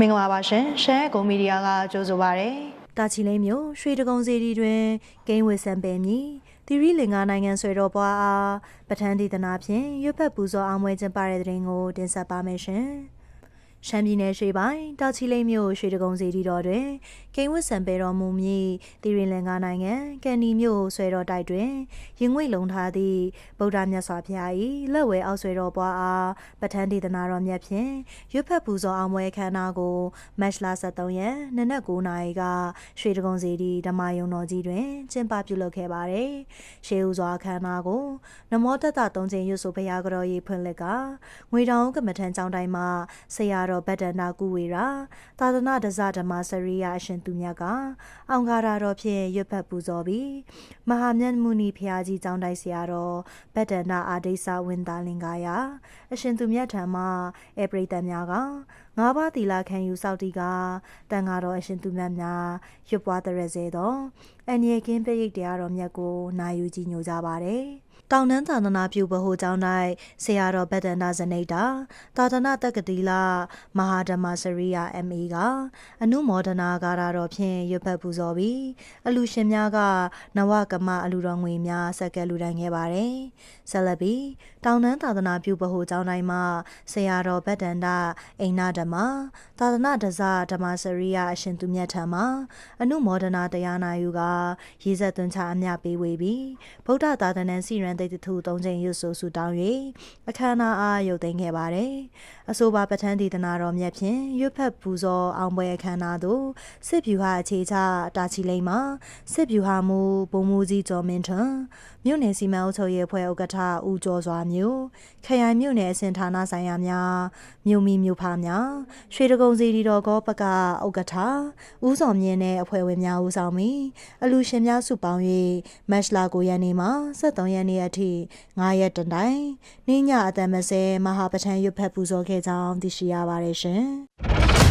မင်္ဂလာပါရှင်ရှမ်းကုံမီဒီယာကကြိုဆိုပါရစေတာချီလိမ့်မြို့ရွှေတကုံစီတီတွင်ဂိမ်းဝစ်ဆန်ပယ်မည်တီရီလင်္ကာနိုင်ငံဆွေတော်ပွားအားပဋ္ဌာန်းဒေသနာဖြင့်ရွတ်ဖက်ပူဇော်အောင်ပွဲကျင်းပတဲ့တဲ့ရင်ကိုတင်ဆက်ပါမယ်ရှင်။ ရှမ်းပြည်နယ်ရွှေပိုင်းတာချီလိမ့်မြို့ရွှေတကုံစီတီတော်တွင်ဂိမ်းဝစ်ဆန်ပယ်တော်မူမည်တီရီလင်္ကာနိုင်ငံကန်နီမြို့ဆွေတော်တိုက်တွင်ရင်ငွေလုံထားသည့်ဗုဒ္ဓမြတ်စွာဘုရား၏လက်ဝဲအောက်ဆွေတော်ပွားအားပဋ္ဌာန်းဒေသနာတော်မြတ်ဖြင့်ရွတ်ဖက်ပူဇော်အောင်ပွဲခမ်းနားကိုမတ်လ23ရက်နနက်9:00နာရီကရွှေတကုံစီတီဓမ္မယုံတော်ကြီးတွင်ကျင်းပပြုလုပ်ခဲ့ပါတယ်။ရှေးဦးစွာအခမ်းအနားကိုနမောတတသုံးချိန်ရွတ်ဆိုဘုရားကြော်ရေးဖွင့်လက်ကငွေတောင်ကမ္မထန်ကျောင်းတိုင်းမှာဆရာတော်ဗတ္တနာကုဝေရာသာသနာ့ဒဇဓမ္မစရိယအရှင်သူမြတ်ကအောင်ကားတာတော်ဖြင့်ရွတ်ဖတ်ပူဇော်ပြီးမဟာမြတ်မုနီဖျားကြီးကျောင်းတိုင်းဆရာတော်ဗတ္တနာအာဒိဆဝင်းသားလင်္ကာယအရှင်သူမြတ်ထံမှဧပရိသတ်များကငါးပါးသီလခံယူစောက်တီကတန်ဃာတော်အရှင်သူမြတ်များရွတ်ပွားတရစေသောအန်ရကင်းပိဋိတ်တရားတော်မြတ်ကိုနာယူကြည်ညိုကြပါတယ်။ တောင်တန်းသာသနာပြုဗဟိုကျောင်း၌ဆရာတော်ဗတ္တနာဇနိတာသာသနာတက္ကတိလမဟာဓမ္မစရိယ MA ကအနုမောဒနာကာရတော်ဖြင့်ရွတ်ဖတ်ပူဇော်ပြီးအလူရှင်များကနဝကမအလူတော်ငွေများဆက်ကဲလူတန်းခဲ့ပါတယ်။ဆက်လက်ပြီးတောင်တန်းသာသနာပြုဗဟိုကျောင်းတိုင်းမှာဆရာတော်ဗတ္တန္တအိနာဓမ္မသာသနာတဇဓမ္မစရိယအရှင်သူမြတ်ထံမှာအနုမောဒနာတရားနာယူကရေးဆက်သွင်းချအမြပေးဝေပြီးဗုဒ္ဓသာသနာစီရန်တိတ်ထုသုံးချိန်ရွတ်ဆိုဆူတောင်း၍အခမ်းအနားအားရုပ်သိမ်းခဲ့ပါတယ်။အဆိုပါပဋ္ဌာန်းဒေသနာတော်မြတ်ဖြင့်ရွတ်ဖတ်ပူဇော်အောင်ပွဲအခမ်းအနားသို့စစ်ဗျူဟာအခြေချတာချီလိမ့်မှာစစ်ဗျူဟာမူဘုံမူကြီးကျော်မင်းထွန်းမြို့နယ်စီမံအုပ်ချုပ်ရေးအဖွဲ့ဥက္ကဋ္ဌဦးကျော်စွာမျိုးခရိုင်မြို့နယ်အစင်ဌာနဆိုင်ရာများမြို့မီမြို့ဖားများရွှေတကုံစီဒီတော်ကောပကဥက္ကဋ္ဌဦးစော်မြင့်နဲ့အဖွဲ့ဝင်များဦးဆောင်ပြီးအလူရှင်များစုပေါင်း၍မတ်လ9ရက်နေ့မှ23ရက်နေ့အထိ9ရက်တန်တိုင်နေ့ညအတန်မစဲမဟာပဋ္ဌာန်းရွတ်ဖတ်ပူဇော်ခဲ့ကြောင်းသိရှိရပါတယ်ရှင်